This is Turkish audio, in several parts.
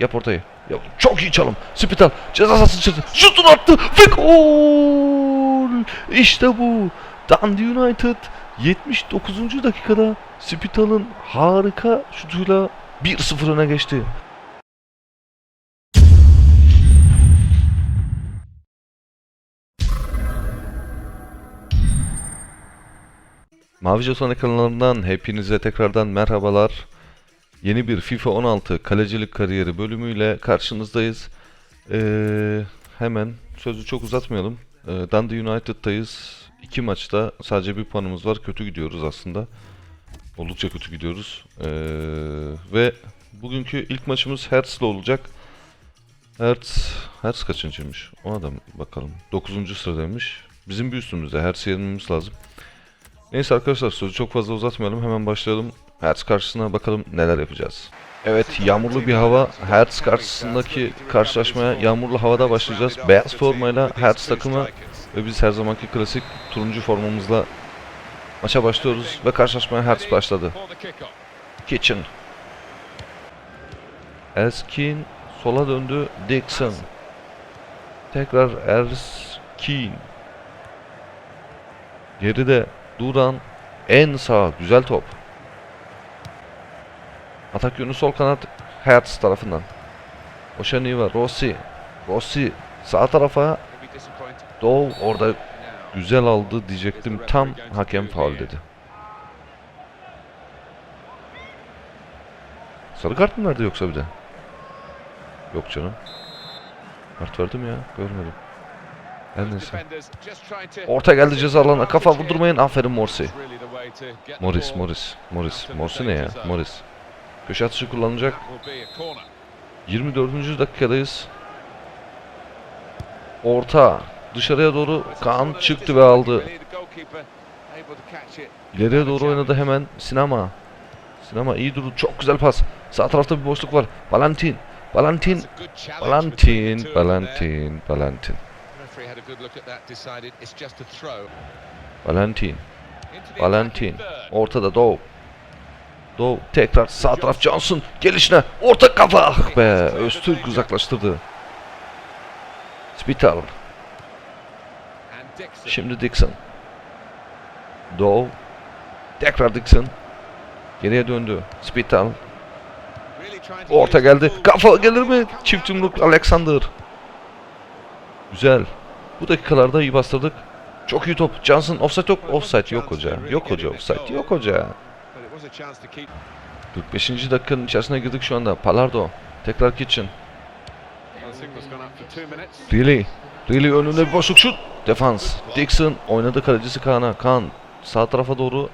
Yap ortayı. Ya, çok iyi çalım. Spital ceza sahası çıktı. Şutunu attı ve gol. İşte bu. Dundee United 79. dakikada Spital'ın harika şutuyla 1-0 öne geçti. Mavi Jeton ekranlarından hepinize tekrardan merhabalar. Yeni bir FIFA 16 kalecilik kariyeri bölümüyle karşınızdayız. Ee, hemen sözü çok uzatmayalım. Ee, Dundee United'dayız. İki maçta sadece bir puanımız var. Kötü gidiyoruz aslında. Oldukça kötü gidiyoruz. Ee, ve bugünkü ilk maçımız Hertz'le olacak. Hertz, Hertz kaçıncıymış? Ona da bakalım. 9. sıradaymış. Bizim bir üstümüzde. Hertz'i yenmemiz lazım. Neyse arkadaşlar sözü çok fazla uzatmayalım. Hemen başlayalım. Hertz karşısına bakalım neler yapacağız. Evet yağmurlu bir hava. Hertz karşısındaki karşılaşmaya yağmurlu havada başlayacağız. Beyaz formayla Hertz takımı ve biz her zamanki klasik turuncu formamızla maça başlıyoruz ve karşılaşmaya Hertz başladı. Kitchen. Erskine sola döndü. Dixon. Tekrar Erskine. Geride Duran en sağ güzel top. Atak yönü sol kanat Hertz tarafından. Oşaniva, Rossi. Rossi sağ tarafa Doğu orada güzel aldı diyecektim. Tam hakem faul dedi. Sarı kart mı verdi yoksa bir de? Yok canım. Kart verdi mi ya? Görmedim. Her neyse. Orta geldi ceza. Kafa vurdurmayın. Aferin Morsi. Morris, Morris, Morris. Morsi ne ya? Morris. Köşe atışı kullanacak. 24. dakikadayız. Orta. Dışarıya doğru Kaan çıktı ve aldı. İleriye doğru oynadı hemen Sinema. Sinema iyi durdu. Çok güzel pas. Sağ tarafta bir boşluk var. Valentin. Valentin. Valentin. Valentin. Valentin. Valentin. Valentin. Ortada Doğu. Doğu tekrar sağ taraf Johnson gelişine orta kafa Ah be Öztürk uzaklaştırdı. Spital. Şimdi Dixon. Doğu. Tekrar Dixon. Geriye döndü. Spital. Orta geldi. Kafa gelir mi? Çift yumruk Alexander. Güzel. Bu dakikalarda iyi bastırdık. Çok iyi top. Johnson offside yok. Offside yok hoca. Yok hoca offside. Yok hoca. 45. dakikanın içerisine girdik şu anda. Palardo. Tekrar Kitchen. Really. Really önünde bir boşluk şut. Defans. Dixon oynadı kalecisi Kaan'a. Kaan sağ tarafa doğru.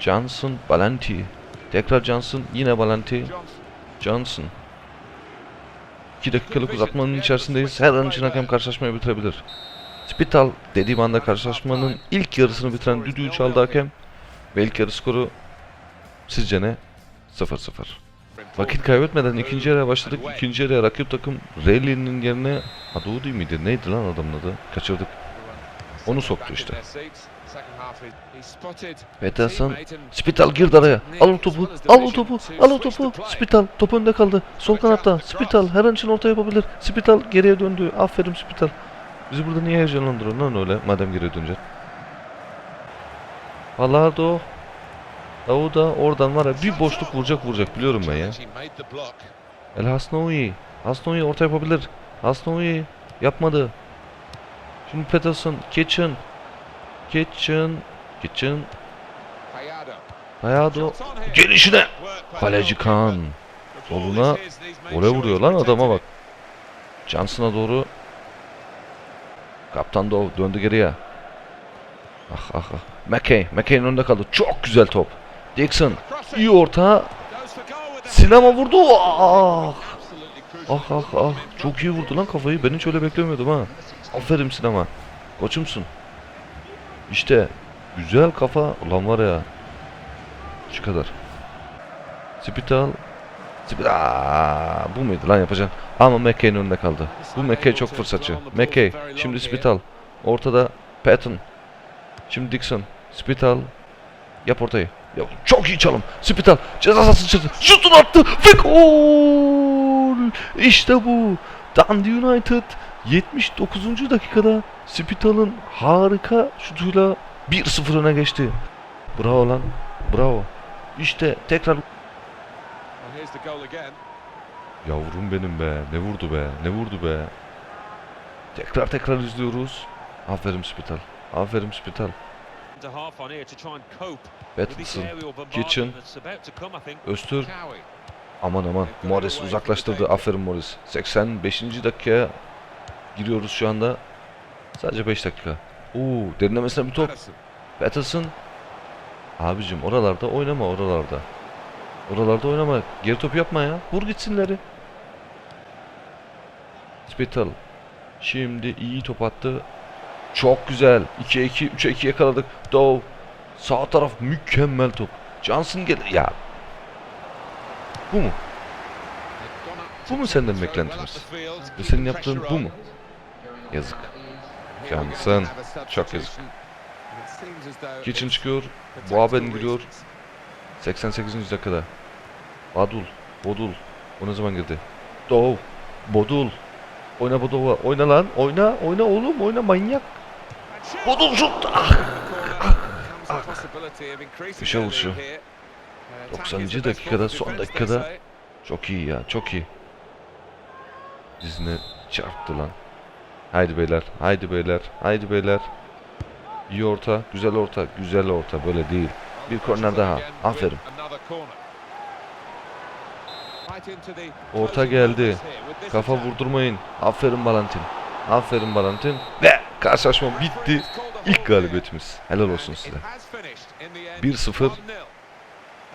Johnson, Valenti. Tekrar Johnson, yine Valenti. Johnson. 2 dakikalık uzatmanın içerisindeyiz. Her an için hakem karşılaşmayı bitirebilir. Spital dediğim anda karşılaşmanın ilk yarısını bitiren düdüğü çaldı hakem. İlk yarı skoru sizce ne? 0-0. Vakit kaybetmeden ikinci yarıya başladık. İkinci yarıya rakip takım Rayleigh'nin yerine Adu değil miydi? Neydi lan adamın adı? Kaçırdık. Onu soktu işte. Peterson, Spital girdi araya. Al o topu, al o topu, al o topu. Spital top önde kaldı. Sol kanatta. Spital her an için orta yapabilir. Spital geriye döndü. Aferin Spital. Bizi burada niye heyecanlandırıyorsun lan öyle madem geriye döneceksin. Palado. Davuda oradan var ya bir boşluk vuracak vuracak biliyorum ben ya. El Hasnoui. Hasnoui orta yapabilir. Hasnoui yapmadı. Şimdi Peterson, Kitchen. Kitchen. Kitchen. Hayado. Gelişine. Kaleci Kaan. Soluna. Oraya vuruyor lan adama bak. Johnson'a doğru. Kaptan Dov döndü geriye. Ah ah ah. McKay. McKay'in önünde kaldı. Çok güzel top. Dixon. iyi orta. Sinema vurdu. Ah. Ah ah ah. Çok iyi vurdu lan kafayı. Ben hiç öyle beklemiyordum ha. Aferin sinema. Koçumsun. İşte. Güzel kafa. Ulan var ya. Şu kadar. Spital. Bu muydu lan yapacağım? Ama McKay'in önünde kaldı. Bu McKay çok fırsatçı. McKay. Şimdi Spital. Ortada Patton. Şimdi Dixon. Spital. Yap ortayı. Ya çok iyi çalım. Spital ceza sahası içerisi. Şutunu attı ve gol. İşte bu. Dundee United 79. dakikada Spital'ın harika şutuyla 1-0 öne geçti. Bravo lan. Bravo. İşte tekrar. Yavrum benim be. Ne vurdu be. Ne vurdu be. Tekrar tekrar izliyoruz. Aferin Spital. Aferin Spital. bombardment Kitchen. Cowie. Aman aman. Morris uzaklaştırdı. Aferin Morris. 85. dakikaya giriyoruz şu anda. Sadece 5 dakika. Oo, derinlemesine bir top. Patterson. Abicim oralarda oynama oralarda. Oralarda oynama. Geri top yapma ya. Vur gitsinleri. Spital. Şimdi iyi top attı. Çok güzel. 2'ye 2, 3'e 2 yakaladık. Dow. Sağ taraf mükemmel top. Johnson gel. Ya. Bu mu? Bu mu senden beklentimiz? Ve senin yaptığın bu mu? Yazık. Johnson. Çok yazık. it's çıkıyor. Boaben tactical giriyor. reasons. 88. dakikada. Badul. Bodul. O ne zaman girdi? Dov. Bodul. Oyna Bodova. Oyna lan. Oyna. Oyna oğlum. Oyna manyak. Şut. Ah. Vuruşu. lead here. Uh, attack 90. is the best dakikada, son dakikada. Çok iyi ya. Çok iyi. Dizine çarptı lan. Haydi beyler. Haydi beyler. Haydi beyler. İyi orta. Güzel orta. Güzel orta. Böyle değil. Bir korner daha. Aferin. Orta geldi. Kafa vurdurmayın. Aferin Valentin. Aferin Valentin. Ve karşılaşma bitti. İlk galibiyetimiz. Helal olsun size. 1-0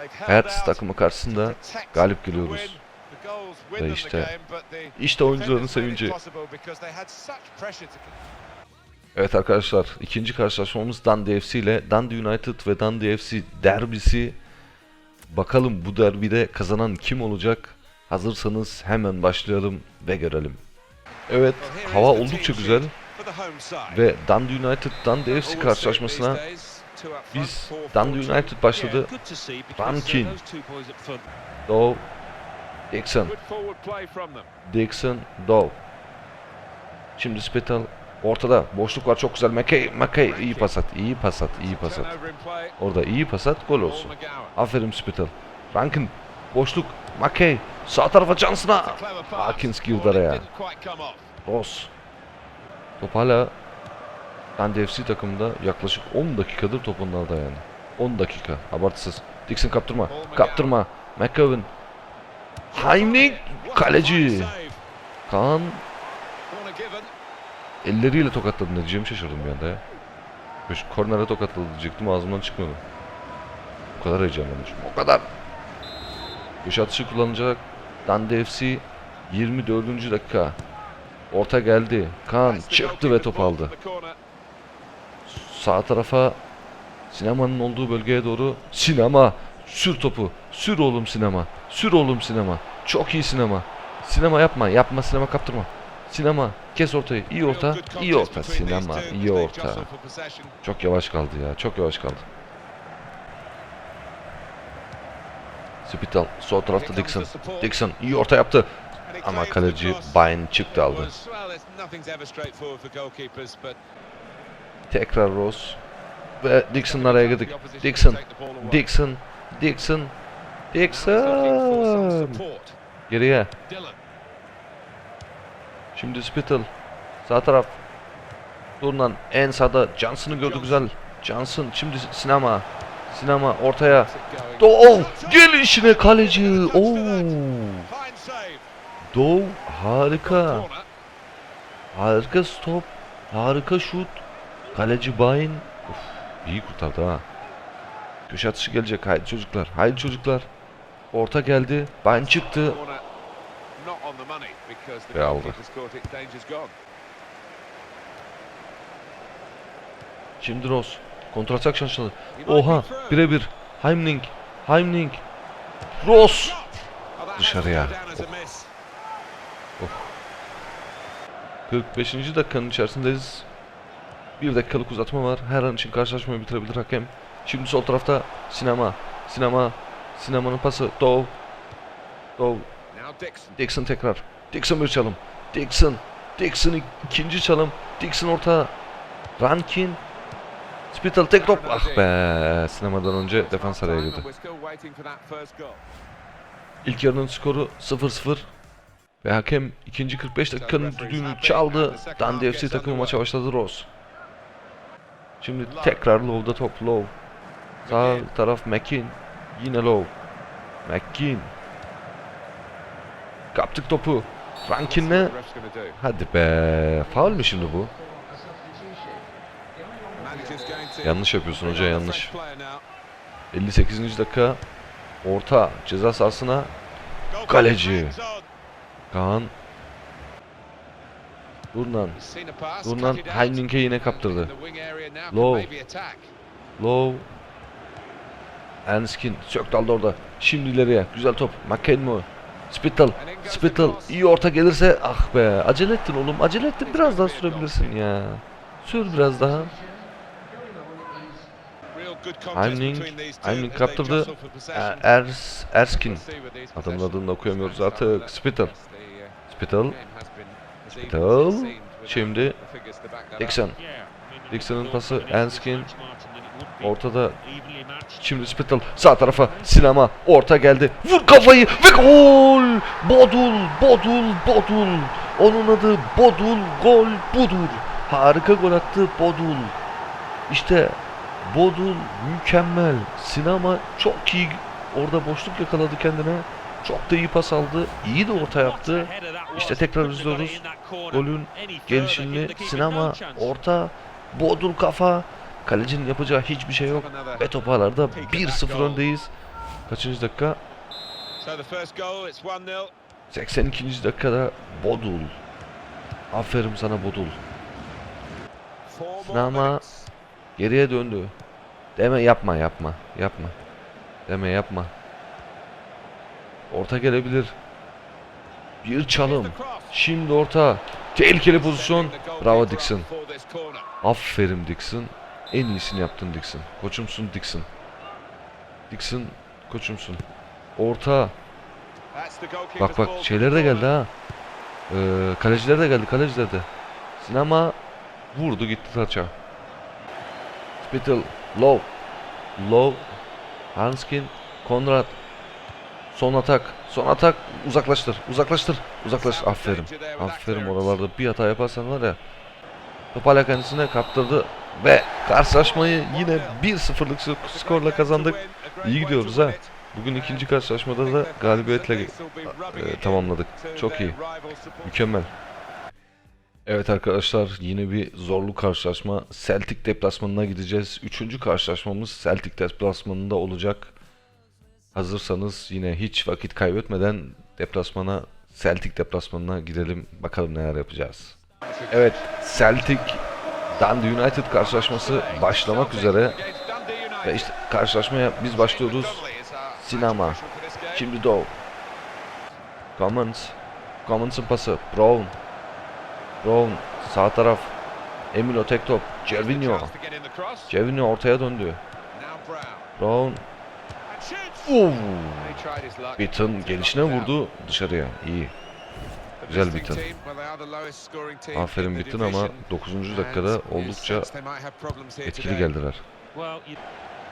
Hertz takımı karşısında galip geliyoruz. Ve işte- işte oyuncuların sevinci. Evet arkadaşlar ikinci karşılaşmamız Dundee FC ile Dundee United ve Dundee FC derbisi. Bakalım bu derbide kazanan kim olacak? Hazırsanız hemen başlayalım ve görelim. Evet hava oldukça güzel ve Dundee United Dundee FC karşılaşmasına biz Dundee United başladı. Rankin. Dow, Dixon, Dixon, Dow. Şimdi Spital ortada boşluk var çok güzel. McKay, McKay iyi pas at, iyi pas at, iyi pas at. Orada iyi pas at, gol olsun. Aferin Spital. Rankin boşluk. McKay sağ tarafa Johnson'a. Atkins girdi araya. Ross. Top hala Dundee FC takımında yaklaşık 10 dakikadır top onlarda yani. 10 dakika abartısız. Dixon kaptırma. Kaptırma. McGovern. Heimlich kaleci. Kaan elleriyle tokatladı ne diyeceğimi şaşırdım bir anda ya. Kornere tokatladı diyecektim ağzımdan çıkmadı. O kadar heyecanlanmışım. O kadar. Köşe atışı kullanacak. Dundee FC 24. dakika. Orta geldi. Kaan çıktı ve top aldı. Sağ tarafa sinemanın olduğu bölgeye doğru sinema. Sür topu. Sür oğlum sinema. Sür oğlum sinema. Çok iyi sinema. Sinema yapma. Yapma sinema kaptırma. Sinema kes ortayı. İyi orta iyi orta. sinema iyi orta. çok yavaş kaldı ya çok yavaş kaldı. Spital sol tarafta Dixon. Dixon iyi orta yaptı ama kaleci Bayern çıktı aldı tekrar Ross ve Dixon'ın araya girdik Dixon Dixon Dixon Dixon geriye Şimdi Spittle. Sağ taraf. Durnan en sağda Johnson'ı gördü güzel. Johnson şimdi sinema. Sinema ortaya. Dov gel işine kaleci. Oo. Dov harika. Harika stop. Harika şut. Kaleci Bayin. Of, iyi kurtardı ha. Köşe atışı gelecek. Haydi çocuklar. Haydi çocuklar. Orta geldi. Bayin çıktı. Ve aldı. Şimdi Ross. Kontratak şanslı. Oha birebir. Heimling. Heimling. Ross. Dışarıya. Oh. 45. dakikanın içerisindeyiz. Bir dakikalık uzatma var. Her an için karşılaşmayı bitirebilir hakem. Şimdi sol tarafta Sinema. Sinema. Sinema'nın pası. Dov. Dov. Dixon. Tekrar. Dixon bir çalım. Dixon. Dixon ikinci çalım. Dixon orta. Rankin. Spital tek top. Ah be. Sinemadan önce defans araya girdi. İlk yarının skoru 0-0. Ve hakem ikinci 45 dakikanın düdüğünü çaldı. Dundee FC takımı maça başladı Rose. Şimdi tekrar Low'da top Low. Sağ taraf Mekin. Yine Low. Mekin. Kaptık topu. Rankin'le. Hadi be. Faul mü şimdi bu? Yanlış yapıyorsun hoca yanlış. fresh player now. 58. dakika. Orta ceza sahasına. Kaleci. Kaan. Durnan. Durnan. Heinink'e yine kaptırdı. Low. Low. Enskin söktü aldı orada. Şimdi ileriye. Güzel top. McKenmo. Spittle. Spittle. iyi orta gelirse. Ah be. Acele ettin oğlum. Acele ettin. Biraz daha sürebilirsin ya. Sür biraz daha. Heimling. Heimling kaptırdı. Ers, Erskin. With these Adamın adını okuyamıyoruz artık. Spittle. Seemed without Şimdi. Dixon. Dixon'ın pası Enskin. Ortada Şimdi Spittle sağ tarafa Sinema orta geldi. Vur kafayı ve gol! Bodul, Bodul, Bodul. Onun adı Bodul, gol budur. Harika gol attı Bodul. İşte Bodul mükemmel. Sinema çok iyi orada boşluk yakaladı kendine. Çok da iyi pas aldı. İyi de orta yaptı. İşte tekrar izliyoruz. Golün gelişini Sinema orta Bodul kafa. Kalecinin yapacağı hiçbir şey yok. Ve top ağlarda 1-0 öndeyiz. Kaçıncı dakika? So the first goal, it's 1-0. 82. dakikada Bodul. Aferin sana Bodul. Sinema. Geriye döndü. Deme yapma yapma yapma. Deme yapma. Orta gelebilir. Bir çalım. Şimdi orta. Tehlikeli pozisyon. Bravo Dixon. Aferin Dixon. En iyisini yaptın Dixon. Koçumsun Dixon. Dixon koçumsun. Orta. Bak bak şeyler de geldi ha. Ee, kaleciler de geldi kaleciler de. Sinema vurdu gitti taça. Spittle low. Low. Hanskin. Konrad. Son atak. Son atak. Uzaklaştır. Uzaklaştır. Uzaklaş. Aferin. Aferin oralarda bir hata yaparsan var ya. Top kendisine kaptırdı. Ve karşılaşmayı yine 1-0'lık sk- skorla kazandık. İyi gidiyoruz ha. Bugün ikinci karşılaşmada da galibiyetle e, tamamladık. Çok iyi. Mükemmel. Evet arkadaşlar yine bir zorlu karşılaşma. Celtic deplasmanına gideceğiz. Üçüncü karşılaşmamız Celtic deplasmanında olacak. Hazırsanız yine hiç vakit kaybetmeden deplasmana Celtic deplasmanına gidelim. Bakalım neler yapacağız. Evet Celtic Dundee United karşılaşması başlamak üzere. Ve işte karşılaşmaya biz başlıyoruz. Sinema. Şimdi Dow. Commons. Commons'ın pası. Brown. Brown. Sağ taraf. Emilio tek top. Cervinho. Cervinho ortaya döndü. Brown. Uf. Bitton gelişine vurdu dışarıya. İyi. Güzel Bitton. Aferin Bitton ama 9. dakikada oldukça etkili geldiler.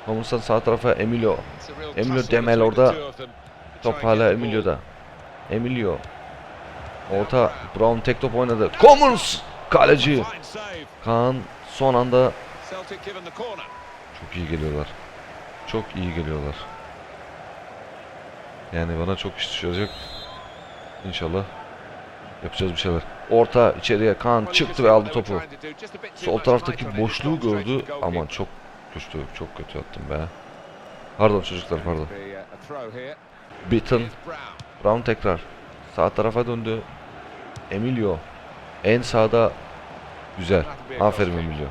Commons'tan sağ tarafa Emilio. Emilio Demel orada. Top hala Emilio'da. Emilio. Orta. Brown tek top oynadı. Commons! Kaleci. Kaan son anda çok iyi geliyorlar. Çok iyi geliyorlar. Yani bana çok iş düşecek. İnşallah yapacağız bir şeyler. Orta içeriye Kaan çıktı ve aldı topu. Sol taraftaki boşluğu gördü ama çok kötü, çok kötü attım be. Pardon çocuklar pardon. Bitton, Brown tekrar. Sağ tarafa döndü. Emilio. En sağda güzel. Aferin Emilio.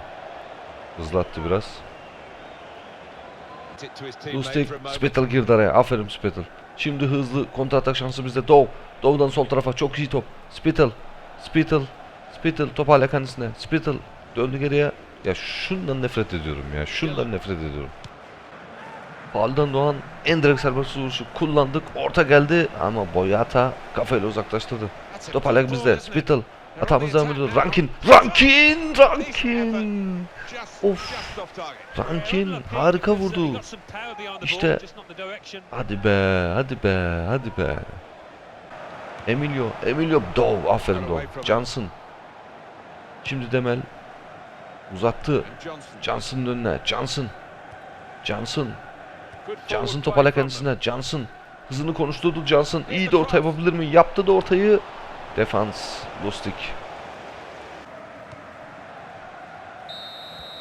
Hızlattı biraz. Lustig, Spittle girdi araya. Aferin Spittle. Şimdi hızlı kontra atak şansı bizde. Dow. Dow'dan sol tarafa çok iyi top. Spittle. Spittle. Spittle top hala kendisine. Spittle döndü geriye. Ya şundan nefret ediyorum ya. Şundan nefret ediyorum. Faulden doğan en direkt serbest vuruşu kullandık. Orta geldi ama Boyata kafayla uzaklaştırdı. Top hala bizde. Spittle. Hatamız devam ediyor. Rankin. Rankin. Rankin. Of. Rankin harika vurdu. İşte- Hadi be. Hadi be. Hadi be. Emilio. Emilio Dove. Aferin Dove. Johnson. Şimdi Demel. Uzattı. Johnson'ın önüne. Johnson. Johnson. Johnson top hala kendisine. Johnson. Hızını konuşturdu Johnson. İyi de orta yapabilir mi? Yaptı da ortayı. Defans. Lustig.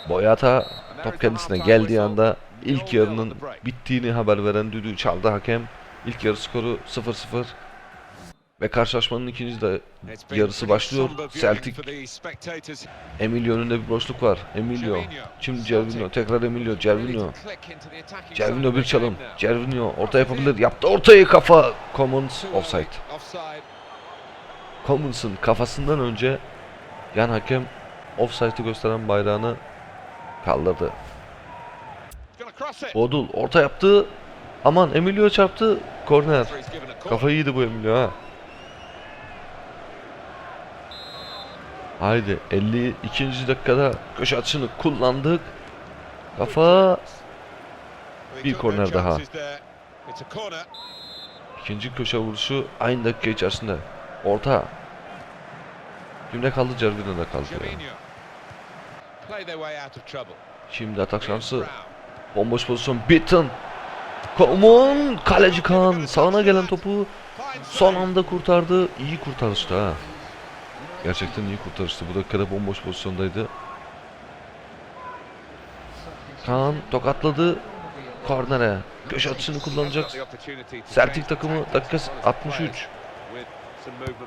Boyata top kendisine geldiği anda ilk yarının bittiğini haber veren düdüğü çaldı hakem. İlk yarı skoru 0-0. Ve karşılaşmanın ikinci de yarısı başlıyor. Celtic Emilio önünde bir boşluk var. Emilio. Şimdi Cervinho. Tekrar Emilio. Cervinho. Cervinho bir çalım. Cervinho orta yapabilir. Yaptı ortayı kafa. Commons offside. Commons'ın kafasından önce yan hakem offside'ı gösteren bayrağını kaldırdı. Bodul orta yaptı. Aman Emilio çarptı. Korner. Kafayı yedi bu Emilio ha. Haydi 52. dakikada köşe atışını kullandık. Kafa Bir korner daha. ikinci köşe vuruşu aynı dakika içerisinde. Orta. Kimde kaldı? Cervinho'da kaldı. Şimdi atak şansı. Bomboş pozisyon. Bitten. Come on. Kaleci Kaan. Sağına gelen topu son anda kurtardı. İyi kurtarıştı ha. Gerçekten iyi kurtarıştı. Bu dakikada bomboş pozisyondaydı. Kaan tokatladı. Kornere. Köşe atışını kullanacak. Celtic takımı dakika 63.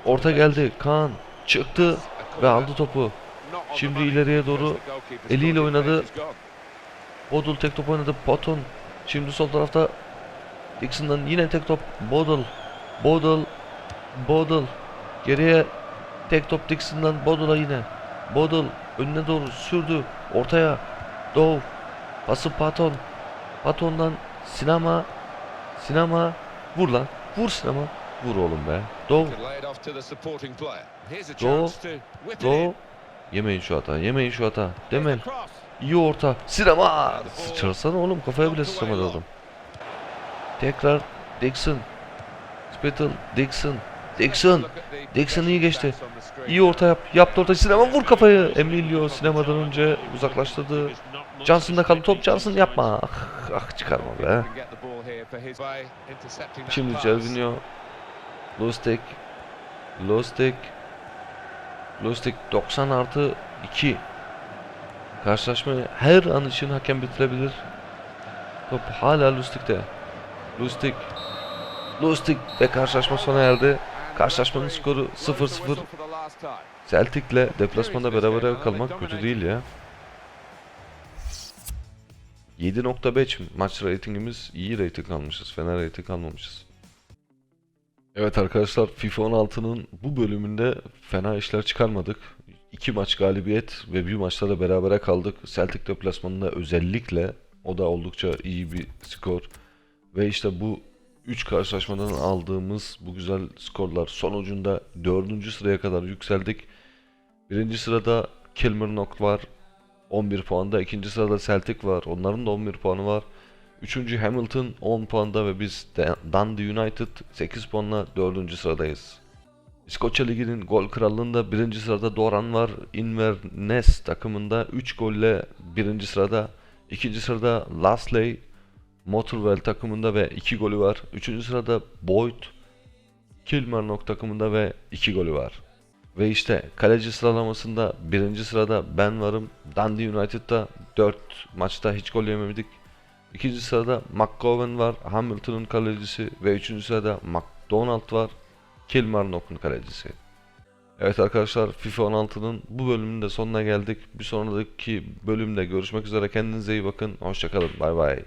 Orta geldi. Kaan çıktı ve aldı topu. Şimdi ileriye doğru eliyle oynadı. Bodul tek top oynadı. Poton. Şimdi sol tarafta Dixon'dan yine tek top. Bodul. Bodul. Bodul. Geriye tek top Dixon'dan Bodul'a yine. Bodul önüne doğru sürdü. Ortaya. Dove. Pası Paton. Paton'dan Sinema. Sinema. Vur lan. Vur Sinema. Vur oğlum be. Dove. Go. Go. Yemeyin şu hata. Yemeyin şu hata. Demel. İyi orta. Sinema. Sıçrarsana oğlum. Kafaya bile sıçramadı adam. Tekrar Dixon. Spittle. Dixon. Dixon. Dixon iyi geçti. İyi orta yap. Yaptı orta. Sinema vur kafayı. Emilio sinemadan önce uzaklaştırdı. Johnson'da kaldı top. Johnson yapma. Ah, ah çıkarma be. Şimdi Cervinho. Lustig. Lustig. Lustig 90 artı 2. Karşılaşmayı her an için hakem bitirebilir. Top hala Lustig'de. Lustig. Lustig ve karşılaşma sona erdi. Karşılaşmanın skoru 0-0. Celtic'le deplasmanda beraber kalmak kötü değil ya. 7.5 maç ratingimiz iyi rating almışız. Fena rating almamışız. Evet arkadaşlar FIFA 16'nın bu bölümünde fena işler çıkarmadık. İki maç galibiyet ve bir maçta da berabere kaldık. Celtic deplasmanında özellikle o da oldukça iyi bir skor. Ve işte bu 3 karşılaşmadan aldığımız bu güzel skorlar sonucunda 4. sıraya kadar yükseldik. Birinci sırada Kilmarnock var 11 puanda. ikinci sırada Celtic var. Onların da 11 puanı var. Üçüncü Hamilton 10 puanda ve biz de Dundee United 8 puanla 4. sıradayız. İskoçya Ligi'nin gol krallığında birinci sırada Doran var. Inverness takımında 3 golle birinci sırada. ikinci sırada Lasley Motorwell takımında ve 2 golü var. Üçüncü sırada Boyd Kilmarnock takımında ve 2 golü var. Ve işte kaleci sıralamasında birinci sırada ben varım. Dundee United'da 4 maçta hiç gol yemedik. İkinci sırada McGowan var. Hamilton'ın kalecisi. Ve üçüncü sırada McDonald var. Kilmarnock'un kalecisi. Evet arkadaşlar FIFA 16'nın bu bölümünün de sonuna geldik. Bir sonraki bölümde görüşmek üzere. Kendinize iyi bakın. Hoşçakalın. Bay bay.